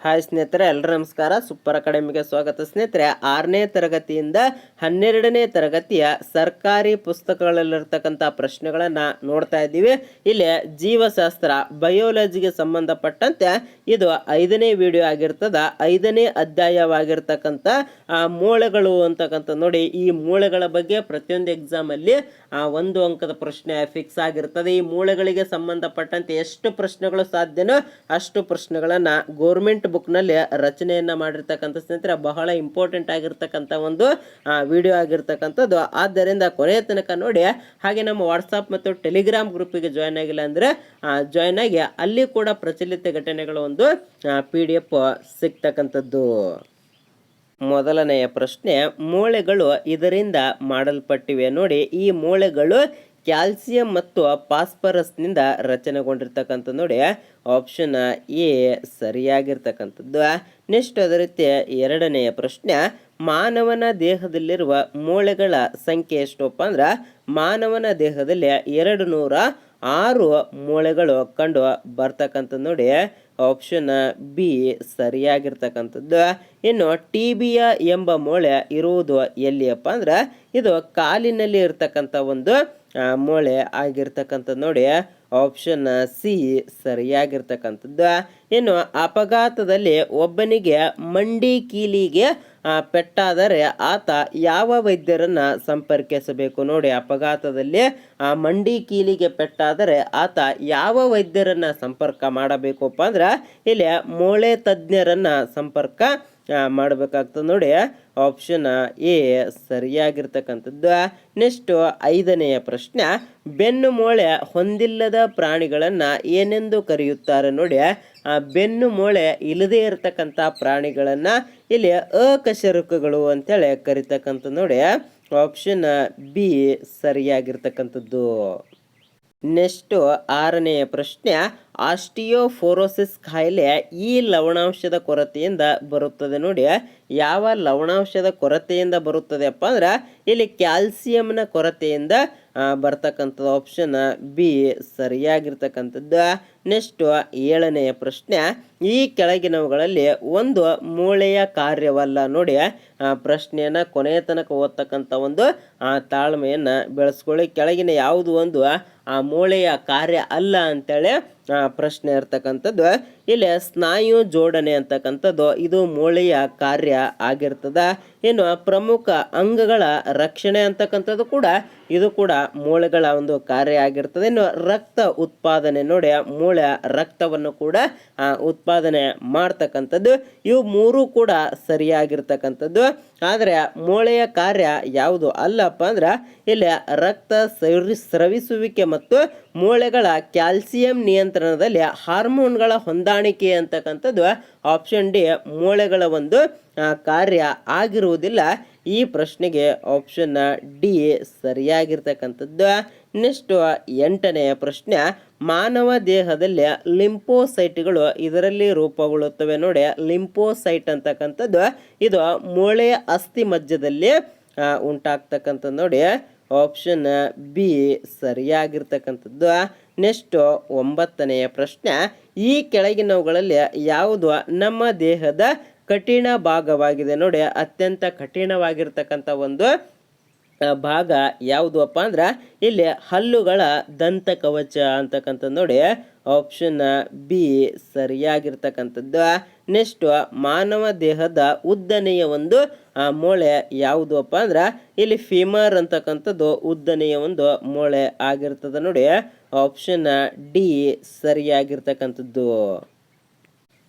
Hi ಸ್ನೇಹಿತರೆ ಎಲ್ಲರ ನಮಸ್ಕಾರ. ಸೂಪರ್ ಅಕಾಡೆಮಿಗೆ ಸ್ವಾಗತ ಸ್ನೇಹಿತರೆ. ಆರನೇ ತರಗತಿಯಿಂದ ಹನ್ನೆರಡನೇ ತರಗತಿಯ ಸರ್ಕಾರಿ ಪುಸ್ತಕಗಳಲ್ಲಿರ್ತಕ್ಕಂಥ ಪ್ರಶ್ನೆಗಳನ್ನು ನೋಡ್ತಾ ಇದ್ದೀವಿ. ಇಲ್ಲಿ ಜೀವಶಾಸ್ತ್ರ ಬಯೋಲಜಿಗೆ ಸಂಬಂಧಪಟ್ಟಂತೆ ಇದು ಐದನೇ ವಿಡಿಯೋ ಆಗಿರ್ತದ. ಐದನೇ ಅಧ್ಯಾಯವಾಗಿರ್ತಕ್ಕಂಥ ಮೂಳೆಗಳು ಅಂತಕ್ಕಂಥ ನೋಡಿ, ಈ ಮೂಳೆಗಳ ಬಗ್ಗೆ ಪ್ರತಿಯೊಂದು ಎಕ್ಸಾಮಲ್ಲಿ ಆ, ಒಂದು ಅಂಕದ ಪ್ರಶ್ನೆ ಫಿಕ್ಸ್ ಆಗಿರ್ತದೆ. ಈ ಮೂಳೆಗಳಿಗೆ ಸಂಬಂಧಪಟ್ಟಂತೆ ಎಷ್ಟು ಪ್ರಶ್ನೆಗಳು ಸಾಧ್ಯನೋ ಅಷ್ಟು ಪ್ರಶ್ನೆಗಳನ್ನು ಗೋರ್ಮೆಂಟ್ ಬುಕ್ನಲ್ಲಿ ರಚನೆಯನ್ನು ಮಾಡಿರ್ತಕ್ಕಂಥ ಸ್ನೇಹಿತರೆ, ಬಹಳ ಇಂಪಾರ್ಟೆಂಟ್ ಆಗಿರ್ತಕ್ಕಂಥ ಒಂದು ವಿಡಿಯೋ ಆಗಿರ್ತಕ್ಕಂಥದ್ದು. ಆದ್ದರಿಂದ ಕೊನೆಯ ತನಕ ನೋಡಿ, ಹಾಗೆ ನಮ್ಮ ವಾಟ್ಸಪ್ ಮತ್ತು ಟೆಲಿಗ್ರಾಮ್ ಗ್ರೂಪಿಗೆ ಜಾಯ್ನ್ ಆಗಿಲ್ಲ ಅಂದರೆ ಜಾಯ್ನ್ ಆಗಿ ಅಲ್ಲಿ ಕೂಡ ಪ್ರಚಲಿತ ಘಟನೆಗಳ ಒಂದು ಪಿ ಡಿ ಎಫ್ ಸಿಗ್ತಕ್ಕಂಥದ್ದು. ಮೊದಲನೆಯ ಪ್ರಶ್ನೆ, ಮೂಳೆಗಳು ಇದರಿಂದ ಮಾಡಲ್ಪಟ್ಟಿವೆ. ನೋಡಿ, ಈ ಮೂಳೆಗಳು ಕ್ಯಾಲ್ಸಿಯಂ ಮತ್ತು ಫಾಸ್ಫರಸ್ನಿಂದ ರಚನೆಗೊಂಡಿರ್ತಕ್ಕಂಥ ನೋಡಿ. Option A ಸರಿಯಾಗಿರ್ತಕ್ಕಂಥದ್ದು. ನೆಕ್ಸ್ಟ್ ಅದೇ ರೀತಿ ಎರಡನೆಯ ಪ್ರಶ್ನೆ, ಮಾನವನ ದೇಹದಲ್ಲಿರುವ ಮೂಳೆಗಳ ಸಂಖ್ಯೆ ಎಷ್ಟಪ್ಪ ಅಂದ್ರೆ, ಮಾನವನ ದೇಹದಲ್ಲಿ ಎರಡು ನೂರ ಆರು ಮೂಳೆಗಳು ಕಂಡು ಬರ್ತಕ್ಕಂಥದ್ದು ನೋಡಿ. ಆಪ್ಷನ್ ಬಿ ಸರಿಯಾಗಿರ್ತಕ್ಕಂಥದ್ದು. ಇನ್ನು ಟಿಬಿಯ ಎಂಬ ಮೂಳೆ ಇರುವುದು ಎಲ್ಲಿಯಪ್ಪ ಅಂದ್ರೆ, ಇದು ಕಾಲಿನಲ್ಲಿ ಇರ್ತಕ್ಕಂಥ ಒಂದು ಮೂಳೆ ಆಗಿರ್ತಕ್ಕಂಥದ್ದು ನೋಡಿ ಆಪ್ಷನ್ ಸಿ ಸರಿಯಾಗಿರ್ತಕ್ಕಂಥದ್ದು. ಏನು ಅಪಘಾತದಲ್ಲಿ ಒಬ್ಬನಿಗೆ ಮಂಡಿ ಕೀಲಿಗೆ ಪೆಟ್ಟಾದರೆ ಆತ ಯಾವ ವೈದ್ಯರನ್ನು ಸಂಪರ್ಕಿಸಬೇಕು ನೋಡಿ, ಅಪಘಾತದಲ್ಲಿ, ಆ, ಮಂಡಿ ಕೀಲಿಗೆ ಪೆಟ್ಟಾದರೆ ಆತ ಯಾವ ವೈದ್ಯರನ್ನು ಸಂಪರ್ಕ ಮಾಡಬೇಕಪ್ಪ ಅಂದ್ರೆ, ಇಲ್ಲಿ ಮೂಳೆ ತಜ್ಞರನ್ನು ಸಂಪರ್ಕ ಮಾಡಬೇಕಾಗ್ತದೆ. ನೋಡಿ ಆಪ್ಷನ್ ಎ ಸರಿಯಾಗಿರ್ತಕ್ಕಂಥದ್ದು. ನೆಕ್ಸ್ಟು ಐದನೆಯ ಪ್ರಶ್ನೆ, ಬೆನ್ನು ಮೂಳೆ ಹೊಂದಿಲ್ಲದ ಪ್ರಾಣಿಗಳನ್ನು ಏನೆಂದು ಕರೆಯುತ್ತಾರೆ ನೋಡಿ. ಆ, ಬೆನ್ನು ಮೂಳೆ ಇಲ್ಲದೇ ಇರತಕ್ಕಂಥ ಪ್ರಾಣಿಗಳನ್ನು ಇಲ್ಲಿ ಅಕಶರುಕಗಳು ಅಂತೇಳಿ ಕರಿತಕ್ಕಂಥ ನೋಡಿ. Option B ಸರಿಯಾಗಿರ್ತಕ್ಕಂಥದ್ದು. ನೆಕ್ಸ್ಟು ಆರನೆಯ ಪ್ರಶ್ನೆ ಆಸ್ಟಿಯೋಫೋರೋಸಿಸ್ ಕಾಯಿಲೆ ಈ ಲವಣಾಂಶದ ಕೊರತೆಯಿಂದ ಬರುತ್ತದೆ ನೋಡಿ ಯಾವ ಲವಣಾಂಶದ ಕೊರತೆಯಿಂದ ಬರುತ್ತದೆಪ್ಪ ಅಂದ್ರೆ, ಇಲ್ಲಿ ಕ್ಯಾಲ್ಸಿಯಂನ ಕೊರತೆಯಿಂದ ಬರ್ತಕ್ಕಂಥದ್ದು ಆಪ್ಷನ್ ಬಿ ಸರಿಯಾಗಿರ್ತಕ್ಕಂಥದ್ದು. ನೆಕ್ಸ್ಟು ಏಳನೆಯ ಪ್ರಶ್ನೆ, ಈ ಕೆಳಗಿನವುಗಳಲ್ಲಿ ಒಂದು ಮೂಳೆಯ ಕಾರ್ಯವಲ್ಲ ನೋಡಿ ಪ್ರಶ್ನೆಯನ್ನು ಕೊನೆಯ ತನಕ ಓದ್ತಕ್ಕಂಥ ಒಂದು ತಾಳ್ಮೆಯನ್ನು ಬೆಳೆಸ್ಕೊಳ್ಳಿ. ಕೆಳಗಿನ ಯಾವುದು ಒಂದು, ಆ, ಮೂಳೆಯ ಕಾರ್ಯ ಅಲ್ಲ ಅಂತೇಳಿ ಪ್ರಶ್ನೆ ಇರ್ತಕ್ಕಂಥದ್ದು. ಇಲ್ಲಿ ಸ್ನಾಯು ಜೋಡಣೆ ಅಂತಕ್ಕಂಥದ್ದು ಇದು ಮೂಳೆಯ ಕಾರ್ಯ ಆಗಿರ್ತದೆ. ಇನ್ನು ಪ್ರಮುಖ ಅಂಗಗಳ ರಕ್ಷಣೆ ಅಂತಕ್ಕಂಥದ್ದು ಕೂಡ ಇದು ಕೂಡ ಮೂಳೆಗಳ ಒಂದು ಕಾರ್ಯ ಆಗಿರ್ತದೆ. ಇನ್ನು ರಕ್ತ ಉತ್ಪಾದನೆ ನೋಡಿ ಮೂಳೆ ರಕ್ತವನ್ನು ಕೂಡ ಉತ್ಪಾದನೆ ಮಾಡ್ತಕ್ಕಂಥದ್ದು. ಇವು ಮೂರು ಕೂಡ ಸರಿಯಾಗಿರ್ತಕ್ಕಂಥದ್ದು. ಆದರೆ ಮೂಳೆಯ ಕಾರ್ಯ ಯಾವುದು ಅಲ್ಲಪ್ಪ ಅಂದ್ರೆ, ಇಲ್ಲಿ ರಕ್ತ ಸರಿ, ಸ್ರವಿಸುವಿಕೆ ಮತ್ತು ಮೂಳೆಗಳ ಕ್ಯಾಲ್ಸಿಯಂ ನಿಯಂತ್ರಣದಲ್ಲಿ ಹಾರ್ಮೋನ್ಗಳ ಹೊಂದಾಣಿಕೆ ಅಂತಕ್ಕಂಥದ್ದು ಆಪ್ಷನ್ ಡಿ ಮೂಳೆಗಳ ಒಂದು ಕಾರ್ಯ ಆಗಿರುವುದಿಲ್ಲ. ಈ ಪ್ರಶ್ನೆಗೆ ಆಪ್ಷನ್ ಡಿ ಸರಿಯಾಗಿರ್ತಕ್ಕಂಥದ್ದು. ನೆಕ್ಸ್ಟ್ ಎಂಟನೆಯ ಪ್ರಶ್ನೆ, ಮಾನವ ದೇಹದಲ್ಲಿ ಲಿಂಪೋಸೈಟ್ಗಳು ಇದರಲ್ಲಿ ರೂಪುಗೊಳ್ಳುತ್ತವೆ ನೋಡಿ. ಲಿಂಪೋಸೈಟ್ ಅಂತಕ್ಕಂಥದ್ದು, ಇದು ಮೂಳೆಯ ಅಸ್ಥಿ ಮಧ್ಯದಲ್ಲಿ ಉಂಟಾಗ್ತಕ್ಕಂಥದ್ದು ನೋಡಿ. Option B ಸರಿಯಾಗಿರ್ತಕ್ಕಂಥದ್ದು. ನೆಕ್ಸ್ಟ್ ಒಂಬತ್ತನೆಯ ಪ್ರಶ್ನೆ. ಈ ಕೆಳಗಿನವುಗಳಲ್ಲಿ ಯಾವುದು ನಮ್ಮ ದೇಹದ ಕಠಿಣ ಭಾಗವಾಗಿದೆ ನೋಡಿ. ಅತ್ಯಂತ ಕಠಿಣವಾಗಿರ್ತಕ್ಕಂಥ ಒಂದು ಭಾಗ ಯಾವುದು ಅಪ್ಪ ಅಂದ್ರೆ ಇಲ್ಲಿ ಹಲ್ಲುಗಳ ದಂತ ಕವಚ ಅಂತಕ್ಕಂಥದ್ದು ನೋಡಿ. Option B ಸರಿಯಾಗಿರ್ತಕ್ಕಂಥದ್ದು. ನೆಕ್ಸ್ಟ್ ಮಾನವ ದೇಹದ ಉದ್ದನೆಯ ಒಂದು ಮೂಳೆ ಯಾವುದು ಅಪ್ಪ ಅಂದ್ರೆ ಇಲ್ಲಿ ಫಿಮರ್ ಅಂತಕ್ಕಂಥದ್ದು ಉದ್ದನೆಯ ಒಂದು ಮೂಳೆ ಆಗಿರ್ತದೆ ನೋಡಿ. ಆಪ್ಷನ್ ಡಿ ಸರಿಯಾಗಿರ್ತಕ್ಕಂಥದ್ದು.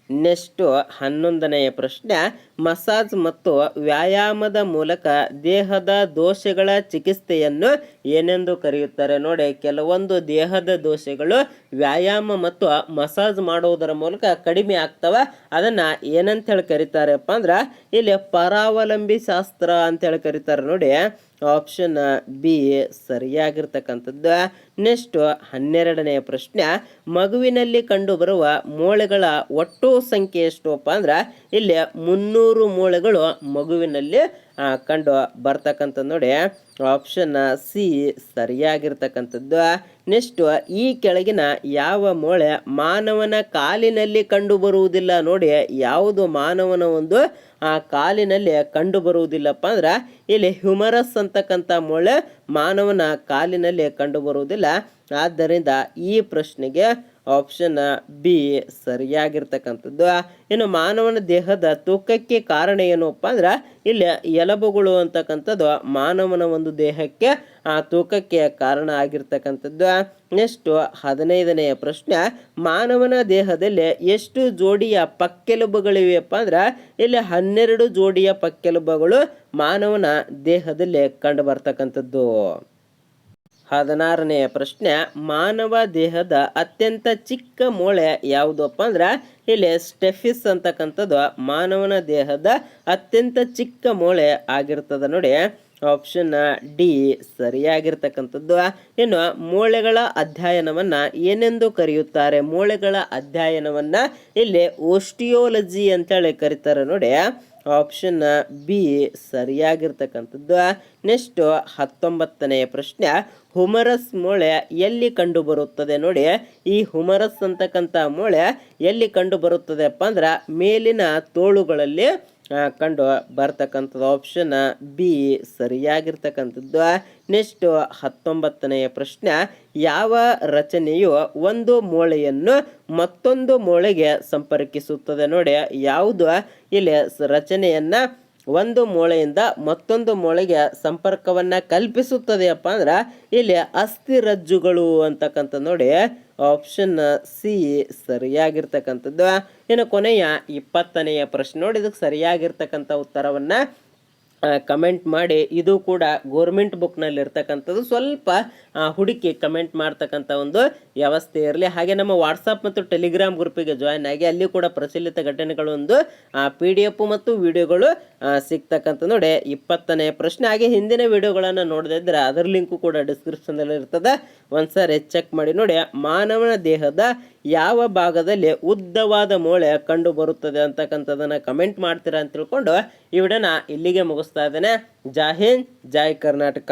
ನೆಕ್ಸ್ಟು ಹನ್ನೊಂದನೆಯ ಪ್ರಶ್ನೆ, ಮಸಾಜ್ ಮತ್ತು ವ್ಯಾಯಾಮದ ಮೂಲಕ ದೇಹದ ದೋಷಗಳ ಚಿಕಿತ್ಸೆಯನ್ನು ಏನೆಂದು ಕರೆಯುತ್ತಾರೆ? ನೋಡಿ, ಕೆಲವೊಂದು ದೇಹದ ದೋಷಗಳು ವ್ಯಾಯಾಮ ಮತ್ತು ಮಸಾಜ್ ಮಾಡುವುದರ ಮೂಲಕ ಕಡಿಮೆ ಆಗ್ತವೆ. ಅದನ್ನು ಏನಂತ ಹೇಳಿ ಕರೀತಾರಪ್ಪ ಅಂದ್ರೆ, ಇಲ್ಲಿ ಪರಾವಲಂಬಿ ಶಾಸ್ತ್ರ ಅಂತೇಳಿ ಕರೀತಾರೆ. ನೋಡಿ ಆಪ್ಷನ್ ಬಿ ಸರಿಯಾಗಿರ್ತಕ್ಕಂಥದ್ದು. ನೆಕ್ಸ್ಟ್ ಹನ್ನೆರಡನೆಯ ಪ್ರಶ್ನೆ, ಮಗುವಿನಲ್ಲಿ ಕಂಡುಬರುವ ಮೂಳೆಗಳ ಒಟ್ಟು ಸಂಖ್ಯೆ ಎಷ್ಟುಪ್ಪ ಅಂದ್ರೆ, ಇಲ್ಲಿ ಮುನ್ನೂರು ಮೂಳೆಗಳು ಮಗುವಿನಲ್ಲಿ ಕಂಡು ಬರ್ತಕ್ಕಂಥದ್ದು ನೋಡಿ. Option C ಸರಿಯಾಗಿರ್ತಕ್ಕಂಥದ್ದು. ನೆಕ್ಸ್ಟ್ ಈ ಕೆಳಗಿನ ಯಾವ ಮೊಳೆ ಮಾನವನ ಕಾಲಿನಲ್ಲಿ ಕಂಡು ಬರುವುದಿಲ್ಲ ನೋಡಿ. ಯಾವುದು ಮಾನವನ ಒಂದು, ಆ, ಕಾಲಿನಲ್ಲಿ ಕಂಡು ಬರುವುದಿಲ್ಲಪ್ಪ ಅಂದ್ರೆ ಇಲ್ಲಿ ಹ್ಯುಮರಸ್ ಅಂತಕ್ಕಂಥ ಮೊಳೆ ಮಾನವನ ಕಾಲಿನಲ್ಲಿ ಕಂಡು ಬರುವುದಿಲ್ಲ. ಆದ್ದರಿಂದ ಈ ಪ್ರಶ್ನೆಗೆ ಆಪ್ಷನ್ ಬಿ ಸರಿಯಾಗಿರ್ತಕ್ಕಂಥದ್ದು. ಇನ್ನು ಮಾನವನ ದೇಹದ ತೂಕಕ್ಕೆ ಕಾರಣ ಏನಪ್ಪ ಅಂದ್ರೆ, ಇಲ್ಲಿ ಎಲಬುಗಳು ಅಂತಕ್ಕಂಥದ್ದು ಮಾನವನ ಒಂದು ದೇಹಕ್ಕೆ, ಆ ತೂಕಕ್ಕೆ ಕಾರಣ ಆಗಿರ್ತಕ್ಕಂಥದ್ದು. ನೆಕ್ಸ್ಟ್ ಹದಿನೈದನೆಯ ಪ್ರಶ್ನೆ, ಮಾನವನ ದೇಹದಲ್ಲಿ ಎಷ್ಟು ಜೋಡಿಯ ಪಕ್ಕೆಲುಬುಗಳಿವೆಯಪ್ಪ ಅಂದ್ರೆ, ಇಲ್ಲಿ ಹನ್ನೆರಡು ಜೋಡಿಯ ಪಕ್ಕೆಲುಬುಗಳು ಮಾನವನ ದೇಹದಲ್ಲಿ ಕಂಡು ಬರ್ತಕ್ಕಂಥದ್ದು. ಹದಿನಾರನೆಯ ಪ್ರಶ್ನೆ, ಮಾನವ ದೇಹದ ಅತ್ಯಂತ ಚಿಕ್ಕ ಮೂಳೆ ಯಾವುದಪ್ಪ ಅಂದ್ರೆ, ಇಲ್ಲಿ ಸ್ಟೆಫಿಸ್ ಅಂತಕ್ಕಂಥದ್ದು ಮಾನವನ ದೇಹದ ಅತ್ಯಂತ ಚಿಕ್ಕ ಮೂಳೆ ಆಗಿರ್ತದೆ ನೋಡಿ. ಆಪ್ಷನ್ ಡಿ ಸರಿಯಾಗಿರ್ತಕ್ಕಂಥದ್ದು. ಇನ್ನು ಮೂಳೆಗಳ ಅಧ್ಯಯನವನ್ನ ಏನೆಂದು ಕರೆಯುತ್ತಾರೆ? ಮೂಳೆಗಳ ಅಧ್ಯಯನವನ್ನ ಇಲ್ಲಿ ಓಸ್ಟಿಯೋಲಜಿ ಅಂತೇಳಿ ಕರೀತಾರೆ ನೋಡಿ. Option B ಸರಿಯಾಗಿರ್ತಕ್ಕಂಥದ್ದು. ನೆಕ್ಸ್ಟ್ ಹತ್ತೊಂಬತ್ತನೆಯ ಪ್ರಶ್ನೆ ಹುಮರಸ್ ಮೂಳೆ ಎಲ್ಲಿ ಕಂಡು ಬರುತ್ತದೆ ನೋಡಿ. ಈ ಹುಮರಸ್ ಅಂತಕ್ಕಂಥ ಮೂಳೆ ಎಲ್ಲಿ ಕಂಡು ಬರುತ್ತದೆಪ್ಪ ಅಂದ್ರೆ ಮೇಲಿನ ತೋಳುಗಳಲ್ಲಿ ಕಂಡು ಬರ್ತಕ್ಕಂಥದ್ದು. Option B ಸರಿಯಾಗಿರ್ತಕ್ಕಂಥದ್ದು. ನೆಕ್ಸ್ಟ್ ಹತ್ತೊಂಬತ್ತನೆಯ ಪ್ರಶ್ನೆ, ಯಾವ ರಚನೆಯು ಒಂದು ಮೂಳೆಯನ್ನು ಮತ್ತೊಂದು ಮೂಳೆಗೆ ಸಂಪರ್ಕಿಸುತ್ತದೆ ನೋಡಿ. ಯಾವುದು? ಇಲ್ಲಿ ರಚನೆಯನ್ನ ಒಂದು ಮೂಳೆಯಿಂದ ಮತ್ತೊಂದು ಮೂಳೆಗೆ ಸಂಪರ್ಕವನ್ನ ಕಲ್ಪಿಸುತ್ತದೆಯಪ್ಪ ಅಂದ್ರೆ ಇಲ್ಲಿ ಅಸ್ಥಿರಜ್ಜುಗಳು ಅಂತಕ್ಕಂಥ ನೋಡಿ ಆಪ್ಷನ್ ಸಿ ಸರಿಯಾಗಿರ್ತಕ್ಕಂಥದ್ದು. ಇನ್ನು ಕೊನೆಯ ಇಪ್ಪತ್ತನೆಯ ಪ್ರಶ್ನೆ ನೋಡಿ, ಇದಕ್ಕೆ ಸರಿಯಾಗಿರ್ತಕ್ಕಂಥ ಉತ್ತರವನ್ನ ಕಮೆಂಟ್ ಮಾಡಿ. ಇದು ಕೂಡ ಗೋರ್ಮೆಂಟ್ ಬುಕ್ನಲ್ಲಿ ಇರ್ತಕ್ಕಂಥದ್ದು ಸ್ವಲ್ಪ ಹುಡುಕಿ ಕಮೆಂಟ್ ಮಾಡ್ತಕ್ಕಂಥ ಒಂದು ವ್ಯವಸ್ಥೆ ಇರಲಿ. ಹಾಗೆ ನಮ್ಮ ವಾಟ್ಸಪ್ ಮತ್ತು ಟೆಲಿಗ್ರಾಮ್ ಗ್ರೂಪಿಗೆ ಜಾಯ್ನ್ ಆಗಿ ಅಲ್ಲಿ ಕೂಡ ಪ್ರಚಲಿತ ಘಟನೆಗಳೊಂದು ಪಿ ಡಿ ಎಫ್ ಮತ್ತು ವಿಡಿಯೋಗಳು ಸಿಗ್ತಕ್ಕಂಥ ನೋಡಿ. ಇಪ್ಪತ್ತನೇ ಪ್ರಶ್ನೆ. ಹಾಗೆ ಹಿಂದಿನ ವಿಡಿಯೋಗಳನ್ನು ನೋಡದಿದ್ರೆ ಅದರ ಲಿಂಕು ಕೂಡ ಡಿಸ್ಕ್ರಿಪ್ಷನಲ್ಲಿ ಇರ್ತದೆ ಒಂದ್ಸರಿ ಚೆಕ್ ಮಾಡಿ ನೋಡಿ. ಮಾನವನ ದೇಹದ ಯಾವ ಭಾಗದಲ್ಲಿ ಉದ್ದವಾದ ಮೂಳೆ ಕಂಡು ಬರುತ್ತದೆ ಅಂತಕ್ಕಂಥದ್ದನ್ನು ಕಮೆಂಟ್ ಮಾಡ್ತೀರಾ ಅಂತ ತಿಳ್ಕೊಂಡು ಈ ವಿಡಿಯೋನ ಇಲ್ಲಿಗೆ ಮುಗಿಸ್ತಾ ಇದ್ದೇನೆ. ಜೈ ಹಿಂದ್, ಜೈ ಕರ್ನಾಟಕ.